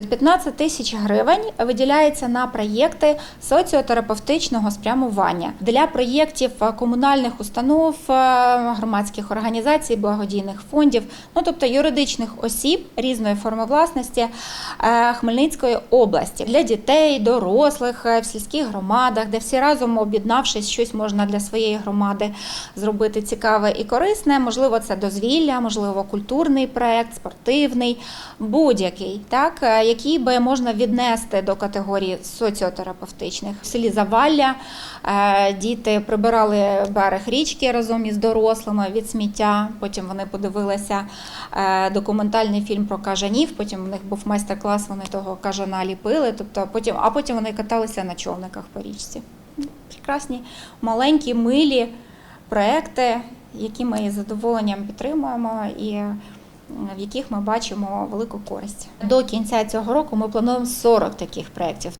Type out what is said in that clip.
15 тисяч гривень виділяється на проєкти соціотерапевтичного спрямування. Для проєктів е, комунальних установ, е, громадських організацій, благодійних фондів, ну тобто юридичних осіб різної форми власності е, Хмельницької області. Для дітей, дорослих в сільських громадах, де всі разом об'єднавшись, щось можна для своєї громади зробити цікаве і корисне. Можливо, це дозвілля, можливо, культурний проект, спортивний, будь-який, так який би можна віднести до категорії соціотерапевтичних. В селі Завалля е, діти прибирали берег річки разом із дорослими від сміття. Потім вони подивилися е, документальний фільм про кажанів. Потім у них був майстер-клас, вони того кажана ліпили. Тобто потім, а потім вони каталися на човниках по річці. Прекрасні, маленькі, милі проекти, які ми із задоволенням підтримуємо і в яких ми бачимо велику користь. До кінця цього року ми плануємо 40 таких проєктів.